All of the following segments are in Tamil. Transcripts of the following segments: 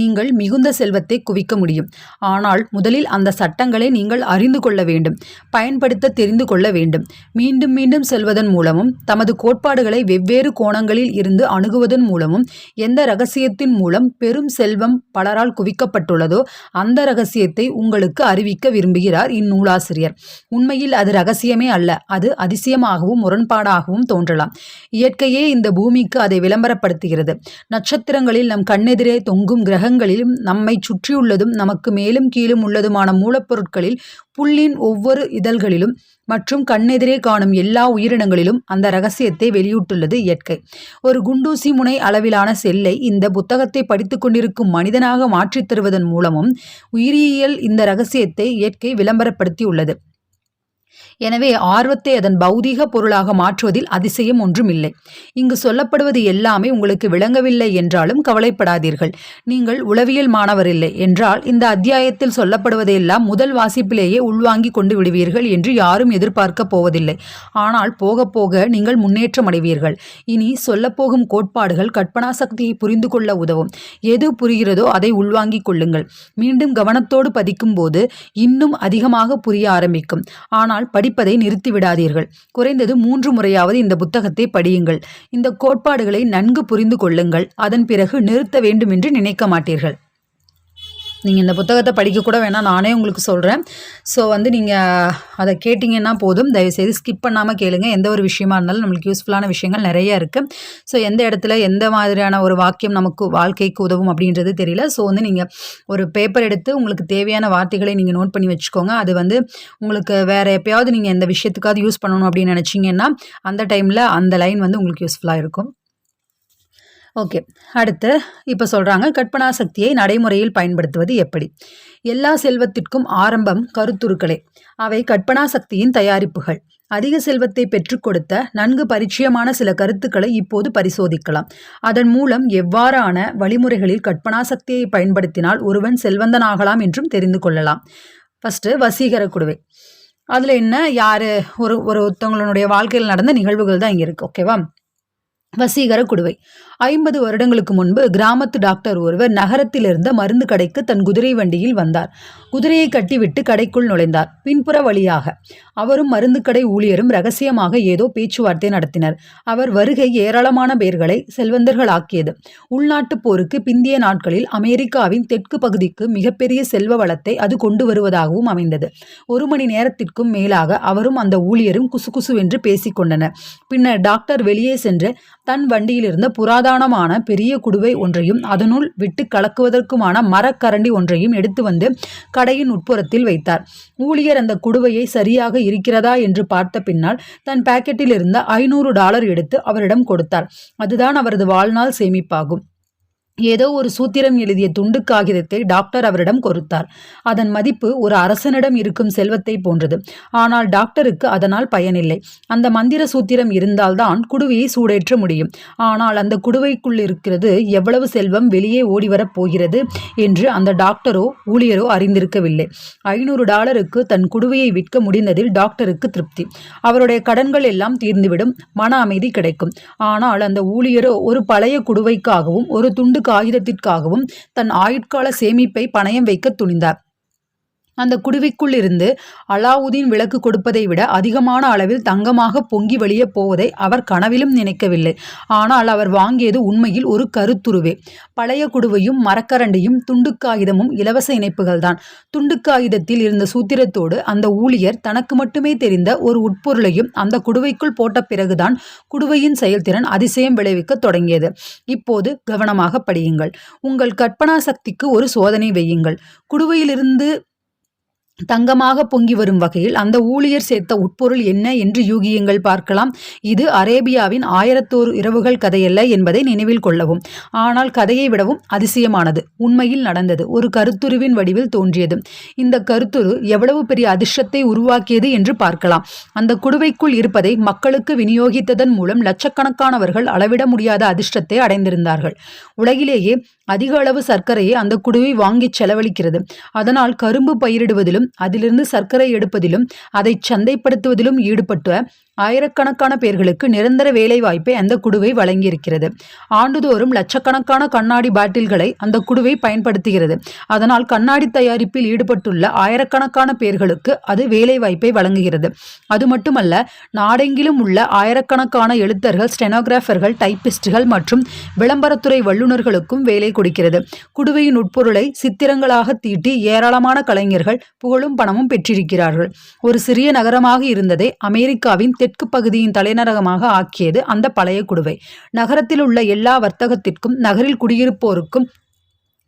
நீங்கள் மிகுந்த செல்வத்தை குவிக்க முடியும். ஆனால் முதலில் அந்த சட்டங்களை நீங்கள் அறிந்து கொள்ள வேண்டும். பயன்படுத்த தெரிந்து கொள்ள வேண்டும். மீண்டும் மீண்டும் செல்வதன் மூலமும் தமது கோட்பாடுகளை வெவ்வேறு கோணங்களில் இருந்து அணுகுவதன் மூலமும் எந்த ரகசியத்தின் மூலம் பெரும் செல்வம் பலரால் குவிக்கப்பட்டுள்ளதோ அந்த ரகசியத்தை உங்களுக்கு அறிவிக்க விரும்புகிறார் இந்நூலாசிரியர். உண்மையில் அது ரகசியமே அல்ல அது அதிசயமாகவும் முரண்பாடாகவும் தோன்றலாம். இயற்கையே இந்த பூமிக்கு அதை விளம்பரப்படுத்துகிறது. நட்சத்திரங்களில் நம் கண்ணெதிரே தொங்கும் கிரக கிரகங்களிலும் நம்மை சுற்றியுள்ளதும் நமக்கு மேலும் கீழும் உள்ளதுமான மூலப்பொருட்களில் புல்லின் ஒவ்வொரு இதழ்களிலும் மற்றும் கண்ணெதிரே காணும் எல்லா உயிரினங்களிலும் அந்த ரகசியத்தை வெளியிட்டுள்ளது இயற்கை. ஒரு குண்டூசி முனை அளவிலான செல்லை இந்த புத்தகத்தை படித்து கொண்டிருக்கும் மனிதனாக மாற்றித் தருவதன் மூலமும் உயிரியல் இந்த ரகசியத்தை இயற்கை விளம்பரப்படுத்தியுள்ளது. எனவே ஆர்வத்தை அதன் பௌதீக பொருளாக மாற்றுவதில் அதிசயம் ஒன்றுமில்லை. இங்கு சொல்லப்படுவது எல்லாமே உங்களுக்கு விளங்கவில்லை என்றாலும் கவலைப்படாதீர்கள். நீங்கள் உளவியல் மாணவர் இல்லை என்றால் இந்த அத்தியாயத்தில் சொல்லப்படுவதையெல்லாம் முதல் வாசிப்பிலேயே உள்வாங்கி கொண்டு விடுவீர்கள் என்று யாரும் எதிர்பார்க்கப் போவதில்லை. ஆனால் போக போக நீங்கள் முன்னேற்றம் அடைவீர்கள். இனி சொல்லப்போகும் கோட்பாடுகள் கற்பனா சக்தியை புரிந்து கொள்ள உதவும். எது புரிகிறதோ அதை உள்வாங்கிக் கொள்ளுங்கள். மீண்டும் கவனத்தோடு பதிக்கும் போது இன்னும் அதிகமாக புரிய ஆரம்பிக்கும். ஆனால் படிப்பதை நிறுத்திவிடாதீர்கள். குறைந்தது மூன்று முறையாவது இந்த புத்தகத்தை படியுங்கள். இந்த கோட்பாடுகளை நன்கு புரிந்து கொள்ளுங்கள். அதன் பிறகு நிறுத்த வேண்டும் என்று நினைக்க மாட்டீர்கள். நீங்கள் இந்த புத்தகத்தை படிக்க கூட வேணாம். நானே உங்களுக்கு சொல்கிறேன் ஸோ வந்து நீங்கள் அதை கேட்டிங்கன்னா போதும். தயவுசெய்து ஸ்கிப் பண்ணாமல் கேளுங்க. எந்த ஒரு விஷயமா இருந்தாலும் நம்மளுக்கு யூஸ்ஃபுல்லான விஷயங்கள் நிறைய இருக்குது ஸோ எந்த இடத்துல எந்த மாதிரியான ஒரு வாக்கியம் நமக்கு வாழ்க்கைக்கு உதவும் அப்படின்றது தெரியல. ஸோ வந்து நீங்கள் ஒரு பேப்பர் எடுத்து உங்களுக்கு தேவையான வார்த்தைகளை நீங்கள் நோட் பண்ணி வச்சுக்கோங்க. அது வந்து உங்களுக்கு வேறு எப்பயாவது நீங்கள் எந்த விஷயத்துக்காவது யூஸ் பண்ணணும் அப்படின்னு நினச்சிங்கன்னா அந்த டைமில் அந்த லைன் வந்து உங்களுக்கு யூஸ்ஃபுல்லாக இருக்கும். ஓகே. அடுத்து இப்போ சொல்கிறாங்க கற்பனா சக்தியை நடைமுறையில் பயன்படுத்துவது எப்படி? எல்லா செல்வத்திற்கும் ஆரம்பம் கருத்துருக்களே. அவை கற்பனா சக்தியின் தயாரிப்புகள். அதிக செல்வத்தை பெற்றுக் கொடுத்த நன்கு பரிச்சயமான சில கருத்துக்களை இப்போது பரிசோதிக்கலாம். அதன் மூலம் எவ்வாறான வழிமுறைகளில் கற்பனா சக்தியை பயன்படுத்தினால் ஒருவன் செல்வந்தனாகலாம் என்றும் தெரிந்து கொள்ளலாம். ஃபஸ்ட்டு வசீகர குடுவை. அதில் என்ன யார் ஒரு ஒரு ஒருத்தவங்களுடைய வாழ்க்கையில் நடந்த நிகழ்வுகள் தான் இங்கே இருக்குது ஓகேவா வசீகர குடுவை. ஐம்பது வருடங்களுக்கு முன்பு கிராமத்து டாக்டர் ஒருவர் நகரத்தில் இருந்த மருந்து கடைக்கு தன் குதிரை வண்டியில் வந்தார். குதிரையை கட்டிவிட்டு கடைக்குள் நுழைந்தார். பின்புற வழியாக அவரும் மருந்து கடை ஊழியரும் ரகசியமாக ஏதோ பேச்சுவார்த்தை நடத்தினர். அவர் வருகை ஏராளமான பேர்களை செல்வந்தர்களாக்கியது. உள்நாட்டுப் போருக்கு பிந்திய நாட்களில் அமெரிக்காவின் தெற்கு பகுதிக்கு மிகப்பெரிய செல்வ வளத்தை அது கொண்டு வருவதாகவும் அமைந்தது. ஒரு மணி நேரத்திற்கும் மேலாக அவரும் அந்த ஊழியரும் குசுகுசுவென்று பேசிக்கொண்டனர். பின்னர் டாக்டர் வெளியே சென்று தன் வண்டியில் இருந்த சமாதானமான பெரிய குடுவை ஒன்றையும் அதனுள் விட்டு கலக்குவதற்குமான மரக்கரண்டி ஒன்றையும் எடுத்து வந்து கடையின் உட்புறத்தில் வைத்தார். ஊழியர் அந்த குடுவையை சரியாக இருக்கிறதா என்று பார்த்த பின்னால் தன் பாக்கெட்டில் இருந்த ஐநூறு டாலர் எடுத்து அவரிடம் கொடுத்தார். அதுதான் அவரது வாழ்நாள் சேமிப்பாகும். ஏதோ ஒரு சூத்திரம் எழுதிய துண்டு காகிதத்தை டாக்டர் அவரிடம் கொடுத்தார். அதன் மதிப்பு ஒரு அரசனிடம் இருக்கும் செல்வத்தை போன்றது. ஆனால் டாக்டருக்கு அதனால் பயனில்லை. அந்த மந்திர சூத்திரம் இருந்தால்தான் குடுவையை சூடேற்ற முடியும். ஆனால் அந்த குடுவைக்குள் இருக்கிறது எவ்வளவு செல்வம் வெளியே ஓடிவரப் போகிறது என்று அந்த டாக்டரோ ஊழியரோ அறிந்திருக்கவில்லை. ஐநூறு டாலருக்கு தன் குடுவையை விற்க முடிந்ததில் டாக்டருக்கு திருப்தி. அவருடைய கடன்கள் எல்லாம் தீர்ந்துவிடும். மன அமைதி கிடைக்கும். ஆனால் அந்த ஊழியரோ ஒரு பழைய குடுவைக்காகவும் ஒரு துண்டு காகிதத்திற்காகவும் தன் ஆயுட்கால சேமிப்பை பணயம் வைக்க துணிந்தார். அந்த குடுவைக்குள் இருந்து அலாவுதீன் விளக்கு கொடுப்பதை விட அதிகமான அளவில் தங்கமாக பொங்கி வெளியே போவதை அவர் கனவிலும் நினைக்கவில்லை. ஆனால் அவர் வாங்கியது உண்மையில் ஒரு கருத்துருவே. பழைய குடுவையும் மரக்கரண்டியும் துண்டு காகிதமும் இலவச இணைப்புகள்தான். துண்டு காகிதத்தில் இருந்த சூத்திரத்தோடு அந்த ஊழியர் தனக்கு மட்டுமே தெரிந்த ஒரு உட்பொருளையும் அந்த குடுவைக்குள் போட்ட பிறகுதான் குடுவையின் செயல்திறன் அதிசயம் விளைவிக்க தொடங்கியது. இப்போது கவனமாக படியுங்கள். உங்கள் கற்பனா சக்திக்கு ஒரு சோதனை வையுங்கள். குடுவையிலிருந்து தங்கமாக பொங்கி வரும் வகையில் அந்த ஊழியர் சேர்த்த உட்பொருள் என்ன என்று யூகியங்கள் பார்க்கலாம். இது அரேபியாவின் ஆயிரத்தோரு இரவுகள் கதையல்ல என்பதை நினைவில் கொள்ளவும். ஆனால் கதையை விடவும் அதிசயமானது. உண்மையில் நடந்தது. ஒரு கருத்துருவின் வடிவில் தோன்றியது. இந்த கருத்துரு எவ்வளவு பெரிய அதிர்ஷ்டத்தை உருவாக்கியது என்று பார்க்கலாம். அந்த குடுவைக்குள் இருப்பதை மக்களுக்கு விநியோகித்ததன் மூலம் லட்சக்கணக்கானவர்கள் அளவிட முடியாத அதிர்ஷ்டத்தை அடைந்திருந்தார்கள். உலகிலேயே அதிக அளவு சர்க்கரையை அந்த குடுவை வாங்கி செலவழிக்கிறது. அதனால் கரும்பு பயிரிடுவதிலும் அதிலிருந்து சர்க்கரை எடுப்பதிலும் அதை சந்தைப்படுத்துவதிலும் ஈடுபட்ட ஆயிரக்கணக்கான பேர்களுக்கு நிரந்தர வேலை வாய்ப்பை அந்த குடுவை வழங்கியிருக்கிறது. ஆண்டுதோறும் லட்சக்கணக்கான கண்ணாடி பாட்டில்களை அந்த குடுவை பயன்படுத்துகிறது. அதனால் கண்ணாடி தயாரிப்பில் ஈடுபட்டுள்ள ஆயிரக்கணக்கான பேர்களுக்கு அது வேலை வாய்ப்பை வழங்குகிறது. அது மட்டுமல்ல நாடெங்கிலும் உள்ள ஆயிரக்கணக்கான எழுத்தர்கள் ஸ்டெனோகிராஃபர்கள் டைப்பிஸ்டுகள் மற்றும் விளம்பரத்துறை வல்லுநர்களுக்கும் வேலை கொடுக்கிறது. குடுவையின் உட்பொருளை சித்திரங்களாக தீட்டி ஏராளமான கலைஞர்கள் புகழும் பணமும் பெற்றிருக்கிறார்கள். ஒரு சிறிய நகரமாக இருந்ததை அமெரிக்காவின் தெற்கு பகுதியின் தலைநகரமாக ஆக்கியது அந்த பழைய குடுவை. நகரத்தில் உள்ள எல்லா வர்த்தகத்திற்கும் நகரில் குடியிருப்போருக்கும்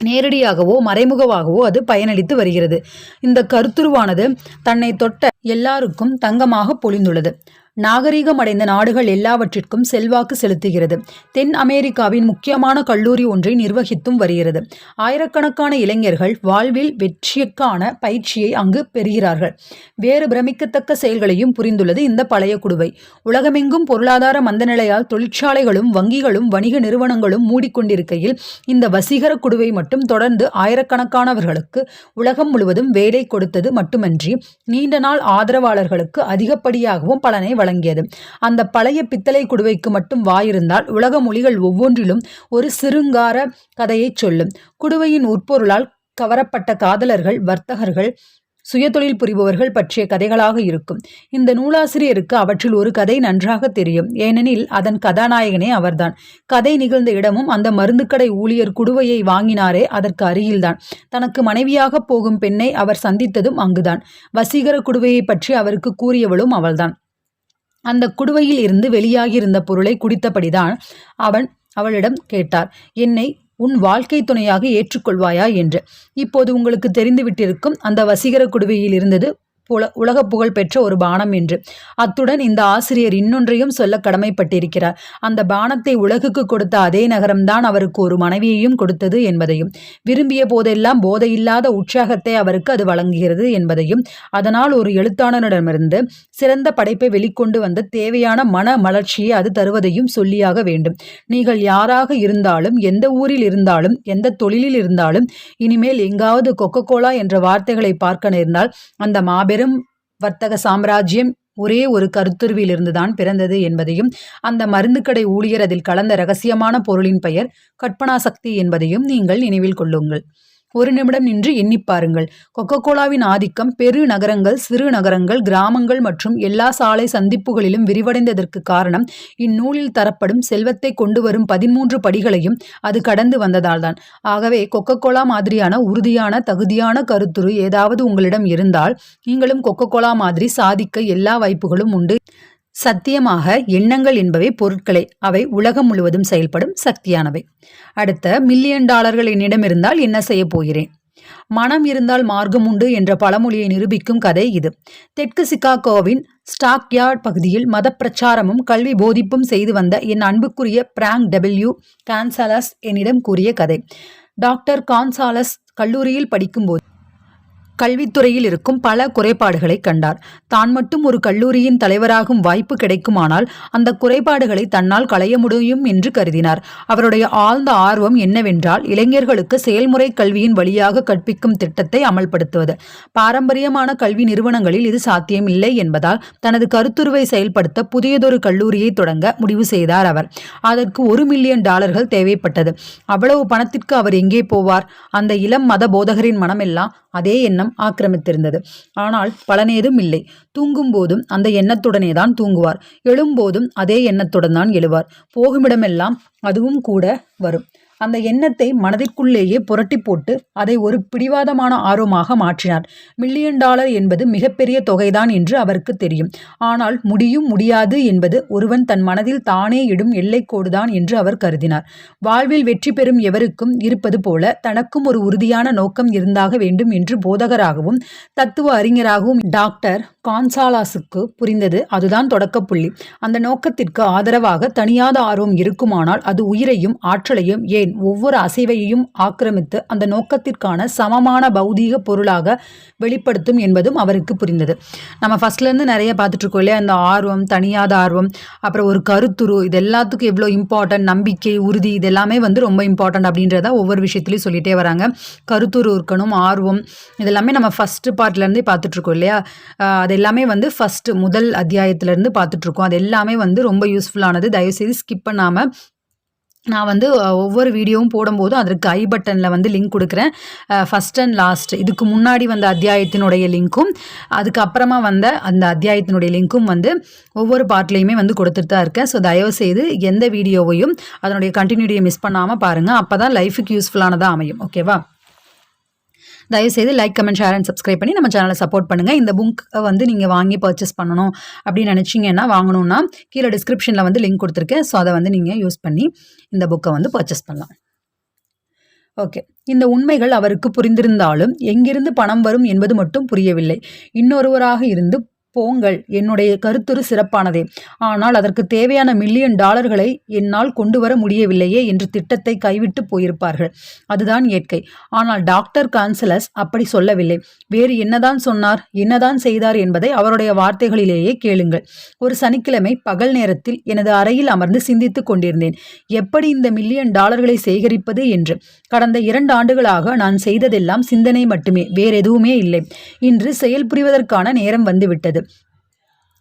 நேரடியாகவோ மறைமுகமாகவோ அது பயனளித்து வருகிறது. இந்த கருத்துருவானது தன்னை தொட்ட எல்லாருக்கும் தங்கமாக பொழிந்துள்ளது. நாகரீகமடைந்த நாடுகள் எல்லாவற்றிற்கும் செல்வாக்கு செலுத்துகிறது. தென் அமெரிக்காவின் முக்கியமான கல்லூரி ஒன்றை நிர்வகித்தும் வருகிறது. ஆயிரக்கணக்கான இளைஞர்கள் வாழ்வில் வெற்றிக்கான பயிற்சியை அங்கு பெறுகிறார்கள். வேறு பிரமிக்கத்தக்க செயல்களையும் புரிந்துள்ளது இந்த பழைய குடுவை. உலகமெங்கும் பொருளாதார மந்தநிலையால் தொழிற்சாலைகளும் வங்கிகளும் வணிக நிறுவனங்களும் மூடிக்கொண்டிருக்கையில் இந்த வசீகர குடுவை மட்டும் தொடர்ந்து ஆயிரக்கணக்கானவர்களுக்கு உலகம் முழுவதும் வேலை கொடுத்தது மட்டுமன்றி நீண்ட நாள் ஆதரவாளர்களுக்கு அதிகப்படியாகவும் பலனை வழங்கியது. அந்த பழைய பித்தளை குடுவைக்கு மட்டும் வாயிருந்தால் உலக மொழிகள் ஒவ்வொன்றிலும் ஒரு சிருங்கார கதையைச் சொல்லும். குடுவையின் உட்பொருளால் கவரப்பட்ட காதலர்கள் வர்த்தகர்கள் சுயதொழில் புரிபவர்கள் பற்றிய கதைகளாக இருக்கும். இந்த நூலாசிரியருக்கு அவற்றில் ஒரு கதை நன்றாக தெரியும். ஏனெனில் அதன் கதாநாயகனே அவர்தான். கதை நிகழ்ந்த இடமும் அந்த மருந்துக்கடை ஊழியர் குடுவையை வாங்கினாரே அதற்கு அருகில்தான். தனக்கு மனைவியாக போகும் பெண்ணை அவர் சந்தித்ததும் அங்குதான். வசீகர குடுவையை பற்றி அவருக்கு கூறியவளும் அவள்தான். அந்த குடுவையில் இருந்து வெளியாகியிருந்த பொருளை குடித்தபடிதான் அவன் அவளிடம் கேட்டார் என்னை உன் வாழ்க்கை துணையாக ஏற்றுக்கொள்வாயா? என்று. இப்போது உங்களுக்கு தெரிந்துவிட்டிருக்கும் அந்த வசீகர குடுவையில் இருந்தது புல உலக புகழ் பெற்ற ஒரு பானம் என்று. அத்துடன் இந்த ஆசிரியர் இன்னொன்றையும் சொல்ல கடமைப்பட்டிருக்கிறார். அந்த பானத்தை உலகுக்கு கொடுத்த அதே நகரம்தான் அவருக்கு ஒரு மனைவியையும் கொடுத்தது என்பதையும் விரும்பிய போதெல்லாம் போதையில்லாத உற்சாகத்தை அவருக்கு அது வழங்குகிறது என்பதையும் அதனால் ஒரு எழுத்தாளரிடமிருந்து சிறந்த படைப்பை வெளிக்கொண்டு வந்த தேவையான மன மலர்ச்சியை அது தருவதையும் சொல்லியாக வேண்டும். நீங்கள் யாராக இருந்தாலும் எந்த ஊரில் இருந்தாலும் எந்த தொழிலில் இருந்தாலும் இனிமேல் எங்காவது கொக்கோ கோலா என்ற வார்த்தைகளை பார்க்க நேர்ந்தால் அந்த மாபெரும் பெரும் வர்த்தக சாம்ராஜ்யம் ஒரே ஒரு கருத்துருவிலிருந்துதான் பிறந்தது என்பதையும் அந்த மருந்துக்கடை ஊழியர் அதில் கலந்த ரகசியமான பொருளின் பெயர் கற்பனா சக்தி என்பதையும் நீங்கள் நினைவில் கொள்ளுங்கள். ஒரு நிமிடம் நின்று எண்ணி பாருங்கள். கொக்கோகோலாவின் ஆதிக்கம் பெரு நகரங்கள் சிறு நகரங்கள் கிராமங்கள் மற்றும் எல்லா சாலை சந்திப்புகளிலும் விரிவடைந்ததற்கு காரணம் இந்நூலில் தரப்படும் செல்வத்தை கொண்டு வரும் பதிமூன்று படிகளையும் அது கடந்து வந்ததால்தான். ஆகவே கொக்கோகோலா மாதிரியான உறுதியான தகுதியான கருத்துரு ஏதாவது உங்களிடம் இருந்தால் நீங்களும் கொக்கோகோலா மாதிரி சாதிக்க எல்லா வாய்ப்புகளும் உண்டு. சத்தியமாக எண்ணங்கள் என்பவை பொருட்களை. அவை உலகம் முழுவதும் செயல்படும் சக்தியானவை. அடுத்த மில்லியன் டாலர்கள் என்னிடம் இருந்தால் என்ன செய்ய போகிறேன்? மனம் இருந்தால் மார்க்கம் உண்டு என்ற பழமொழியை நிரூபிக்கும் கதை இது. தெற்கு சிகாகோவின் ஸ்டாக்யார்ட் பகுதியில் மத பிரச்சாரமும் கல்வி போதிப்பும் செய்து வந்த என் அன்புக்குரிய பிராங்க் டபிள்யூ கான்சாலஸ் என்னிடம் கூறிய கதை. டாக்டர் கான்சாலஸ் கல்லூரியில் படிக்கும்போது கல்வித்துறையில் இருக்கும் பல குறைபாடுகளை கண்டார். தான் மட்டும் ஒரு கல்லூரியின் தலைவராகும் வாய்ப்பு கிடைக்குமானால் அந்த குறைபாடுகளை தன்னால் களைய முடியும் என்று கருதினார். அவருடைய ஆழ்ந்த ஆர்வம் என்னவென்றால் இளைஞர்களுக்கு செயல்முறை கல்வியின் வழியாக கற்பிக்கும் திட்டத்தை அமல்படுத்துவது. பாரம்பரியமான கல்வி நிறுவனங்களில் இது சாத்தியம் இல்லை என்பதால் தனது கருத்துருவை செயல்படுத்த புதியதொரு கல்லூரியை தொடங்க முடிவு செய்தார் அவர். அதற்கு ஒரு மில்லியன் டாலர்கள் தேவைப்பட்டது. அவ்வளவு பணத்திற்கு அவர் எங்கே போவார்? அந்த இளம் மத போதகரின் மனமெல்லாம் அதே எண்ணம் ஆக்கிரமித்திருந்தது. ஆனால் பலனேதும் இல்லை. தூங்கும் போதும் அந்த எண்ணத்துடனே தான் தூங்குவார். எழும்போதும் அதே எண்ணத்துடன் தான் எழுவார். போகுமிடமெல்லாம் அதுவும் கூட வரும். அந்த எண்ணத்தை மனதிற்குள்ளேயே புரட்டி போட்டு அதை ஒரு பிடிவாதமான ஆர்வமாக மாற்றினார். மில்லியன் டாலர் என்பது மிகப்பெரிய தொகைதான் என்று அவருக்கு தெரியும். ஆனால் முடியும் முடியாது என்பது ஒருவன் தன் மனதில் தானே இடும் எல்லைக்கோடுதான் என்று அவர் கருதினார். வாழ்வில் வெற்றி பெறும் எவருக்கும் இருப்பது போல தனக்கும் ஒரு உறுதியான நோக்கம் இருந்தாக வேண்டும் என்று போதகராகவும் தத்துவ அறிஞராகவும் டாக்டர் கான்சாலாஸுக்கு புரிந்தது. அதுதான் தொடக்கப்புள்ளி அந்த நோக்கத்திற்கு ஆதரவாக தனியாத ஆர்வம் இருக்குமானால் அது உயிரையும் ஆற்றலையும் ஏன் மூளையின் ஒவ்வொரு அசைவையும் ஆக்கிரமித்து அந்த நோக்கத்திற்கான சமமான பௌதீக பொருளாக வெளிப்படுத்தும் என்பதும் அவருக்கு புரிந்தது. நம்ம ஃபர்ஸ்ட்லேருந்து நிறைய பார்த்துட்ருக்கோம் இல்லையா? அந்த ஆர்வம் தனியாத ஆர்வம் அப்புறம் ஒரு கருத்துரு இது எல்லாத்துக்கும் எவ்வளோ இம்பார்ட்டன்ட் நம்பிக்கை உறுதி இதெல்லாமே வந்து ரொம்ப இம்பார்ட்டன்ட் அப்படின்றத ஒவ்வொரு விஷயத்துலையும் சொல்லிகிட்டே வராங்க. கருத்துரு இருக்கணும் ஆர்வம் இதெல்லாமே நம்ம ஃபஸ்ட்டு பார்ட்லேருந்தே பார்த்துட்ருக்கோம் இல்லையா? அது எல்லாமே வந்து ஃபஸ்ட்டு முதல் அத்தியாயத்துலேருந்து பார்த்துட்ருக்கோம் அது எல்லாமே வந்து ரொம்ப யூஸ்ஃபுல்லானது தயவுசெய்து ஸ்கிப் பண்ணாமல் நான் வந்து ஒவ்வொரு வீடியோவும் போடும்போதும் அதற்கு ஐ பட்டனில் வந்து லிங்க் கொடுக்குறேன். ஃபஸ்ட் அண்ட் லாஸ்ட் இதுக்கு முன்னாடி வந்த அத்தியாயத்தினுடைய லிங்க்கும் அதுக்கப்புறமா வந்த அந்த அத்தியாயத்தினுடைய லிங்க்கும் வந்து ஒவ்வொரு பார்ட்லேயுமே வந்து கொடுத்துட்டு தான் இருக்கேன். ஸோ தயவுசெய்து எந்த வீடியோவையும் அதனுடைய கண்டினியூட்டியை மிஸ் பண்ணாமல் பாருங்கள் அப்போ தான் லைஃபுக்கு யூஸ்ஃபுல்லானதாக அமையும். ஓகேவா தயவுசெய்து like comment share and subscribe பண்ணி நம்ம சேனலை சப்போர்ட் பண்ணுங்கள் இந்த புக் வந்து நீங்கள் வாங்கி பர்ச்சேஸ் பண்ணணும் அப்படின்னு நினச்சிங்கன்னா வாங்கணும்னா கீழே டிஸ்கிரிப்ஷனில் வந்து லிங்க் கொடுத்துருக்கேன். ஸோ அதை வந்து நீங்கள் யூஸ் பண்ணி இந்த புக்கை வந்து பர்ச்சேஸ் பண்ணலாம். ஓகே இந்த உண்மைகள் அவருக்கு புரிந்திருந்தாலும் எங்கிருந்து பணம் வரும் என்பது மட்டும் புரியவில்லை. இன்னொருவராக இருந்து போங்கள். என்னுடைய கருத்துரு சிறப்பானதே. ஆனால் அதற்கு தேவையான மில்லியன் டாலர்களை என்னால் கொண்டு வர முடியவில்லையே என்று திட்டத்தை கைவிட்டு போயிருப்பார்கள். அதுதான் இயற்கை. ஆனால் டாக்டர் கான்சலஸ் அப்படி சொல்லவில்லை. வேறு என்னதான் சொன்னார் என்னதான் செய்தார் என்பதை அவருடைய வார்த்தைகளிலேயே கேளுங்கள். ஒரு சனிக்கிழமை பகல் நேரத்தில் எனது அறையில் அமர்ந்து சிந்தித்துக் கொண்டிருந்தேன். எப்படி இந்த மில்லியன் டாலர்களை சேகரிப்பது என்று. கடந்த இரண்டு ஆண்டுகளாக நான் செய்ததெல்லாம் சிந்தனை மட்டுமே வேறெதுவுமே இல்லை. இன்று செயல் புரிவதற்கான நேரம் வந்துவிட்டது.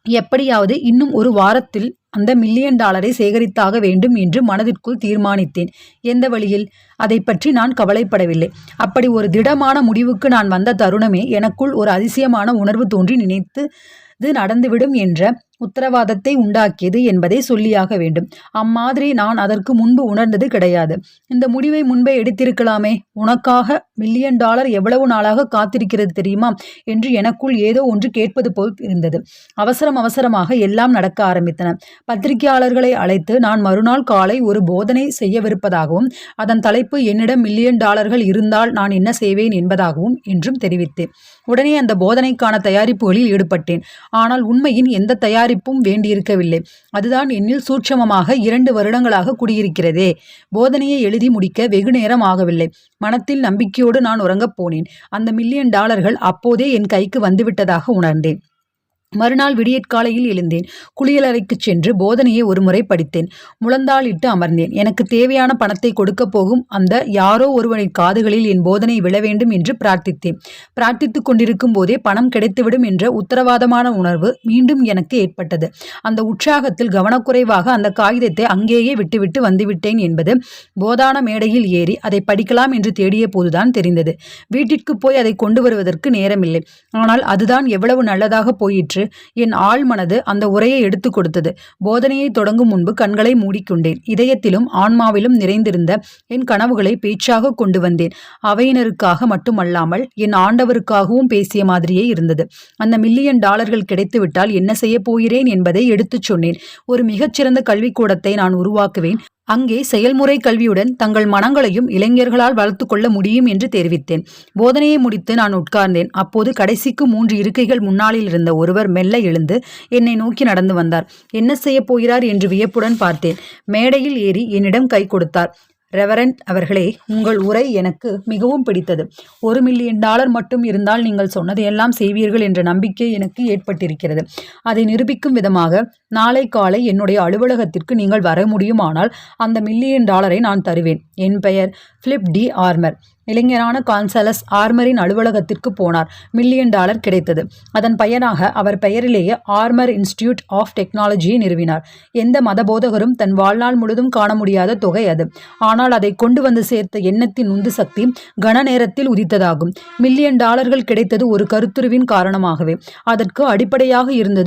எப்படியாவது இன்னும் ஒரு வாரத்தில் அந்த மில்லியன் டாலரை சேகரித்தாக வேண்டும் என்று மனதிற்குள் தீர்மானித்தேன். எந்த வழியில்? அதை பற்றி நான் கவலைப்படவில்லை. அப்படி ஒரு திடமான முடிவுக்கு நான் வந்த தருணமே எனக்குள் ஒரு அதிசயமான உணர்வு தோன்றி நினைத்து இது நடந்துவிடும் என்ற உத்தரவாதத்தை உண்டாக்கியது என்பதை சொல்லியாக வேண்டும். அம்மாதிரி நான் அதற்கு முன்பு உணர்ந்தது கிடையாது. இந்த முடிவை முன்பே எடுத்திருக்கலாமே. உனக்காக மில்லியன் டாலர் எவ்வளவு நாளாக காத்திருக்கிறது தெரியுமா? என்று எனக்குள் ஏதோ ஒன்று கேட்பது போல் இருந்தது. அவசரம் அவசரமாக எல்லாம் நடக்க ஆரம்பித்தன. பத்திரிகையாளர்களை அழைத்து நான் மறுநாள் காலை ஒரு போதனை செய்யவிருப்பதாகவும் அதன் தலைப்பு என்னிடம் மில்லியன் டாலர்கள் இருந்தால் நான் என்ன செய்வேன் என்பதாகவும் என்றும் தெரிவித்தேன். உடனே அந்த போதனைக்கான தயாரிப்புகளில் ஈடுபட்டேன். ஆனால் உண்மையின் எந்த தயார் தயாரிப்பும் வேண்டியிருக்கவில்லை. அதுதான் என்னில் சூட்சமமாக இரண்டு வருடங்களாக குடியிருக்கிறதே. போதனையை எழுதி முடிக்க வெகு நேரம் ஆகவில்லை. மனத்தில் நம்பிக்கையோடு நான் உறங்கப் போனேன். அந்த மில்லியன் டாலர்கள் அப்போதே என் கைக்கு வந்துவிட்டதாக உணர்ந்தேன். மறுநாள் விடியற்காலையில் எழுந்தேன். குளியலறைக்கு சென்று போதனையை ஒருமுறை படித்தேன். முழந்தாளிட்டு அமர்ந்தேன். எனக்கு தேவையான பணத்தை கொடுக்க போகும் அந்த யாரோ ஒருவனின் காதுகளில் என் போதனை விழ வேண்டும் என்று பிரார்த்தித்தேன். பிரார்த்தித்துக் கொண்டிருக்கும் போதே பணம் கிடைத்துவிடும் என்ற உத்தரவாதமான உணர்வு மீண்டும் எனக்கு ஏற்பட்டது. அந்த உற்சாகத்தில் கவனக்குறைவாக அந்த காகிதத்தை அங்கேயே விட்டுவிட்டு வந்துவிட்டேன் என்பது போதான மேடையில் ஏறி அதை படிக்கலாம் என்று தேடிய போதுதான் தெரிந்தது. வீட்டிற்கு போய் அதை கொண்டு வருவதற்கு நேரமில்லை. ஆனால் அதுதான் எவ்வளவு நல்லதாக போயிற்று. என்று என் ஆழ்மனது அந்த உரையை எடுத்துக் கொடுத்தது. போதனையை தொடங்கும் முன்பு கண்களை மூடிக்கொண்டேன். இதயத்திலும் ஆன்மாவிலும் நிறைந்திருந்த என் கனவுகளை பேச்சாக கொண்டு வந்தேன். அவையினருக்காக மட்டுமல்லாமல் என் ஆண்டவருக்காகவும் பேசிய மாதிரியே இருந்தது. அந்த மில்லியன் டாலர்கள் கிடைத்துவிட்டால் என்ன செய்ய போகிறேன் என்பதை எடுத்துச் சொன்னேன். ஒரு மிகச்சிறந்த கல்விக்கூடத்தை நான் உருவாக்குவேன். அங்கே செயல்முறை கல்வியுடன் தங்கள் மனங்களையும் இளைஞர்களால் வளர்த்து கொள்ள முடியும் என்று தெரிவித்தேன். போதனையை முடித்து நான் உட்கார்ந்தேன். அப்போது கடைசிக்கு மூன்று இருக்கைகள் முன்னாளில் இருந்த ஒருவர் மெல்ல எழுந்து என்னை நோக்கி நடந்து வந்தார். என்ன செய்யப் போகிறார்? என்று வியப்புடன் பார்த்தேன். மேடையில் ஏறி என்னிடம் கை கொடுத்தார். ரெவரண்ட் அவர்களே உங்கள் உரை எனக்கு மிகவும் பிடித்தது. ஒரு மில்லியன் டாலர் மட்டும் இருந்தால் நீங்கள் சொன்னதையெல்லாம் செய்வீர்கள் என்ற நம்பிக்கை எனக்கு ஏற்பட்டிருக்கிறது. அதை நிரூபிக்கும் விதமாக நாளை காலை என்னுடைய அலுவலகத்திற்கு நீங்கள் வர முடியுமானால் அந்த மில்லியன் டாலரை நான் தருவேன். என் பெயர் பிலிப் டி ஆர்மர் இளைஞரான கான்சலஸ் ஆர்மரின் அலுவலகத்திற்கு போனார். மில்லியன் டாலர் கிடைத்தது. அதன் பயனாக அவர் பெயரிலேயே ஆர்மர் இன்ஸ்டிடியூட் ஆஃப் டெக்னாலஜியை நிறுவினார். எந்த மதபோதகரும் தன் வாழ்நாள் முழுதும் காண முடியாத தொகை அது. ஆனால் அதை கொண்டு வந்து சேர்த்த எண்ணத்தின் உந்து சக்தி கன நேரத்தில் உதித்ததாகும். மில்லியன் டாலர்கள் கிடைத்தது ஒரு கருத்துருவின் காரணமாகவே. அதற்கு அடிப்படையாக இருந்தது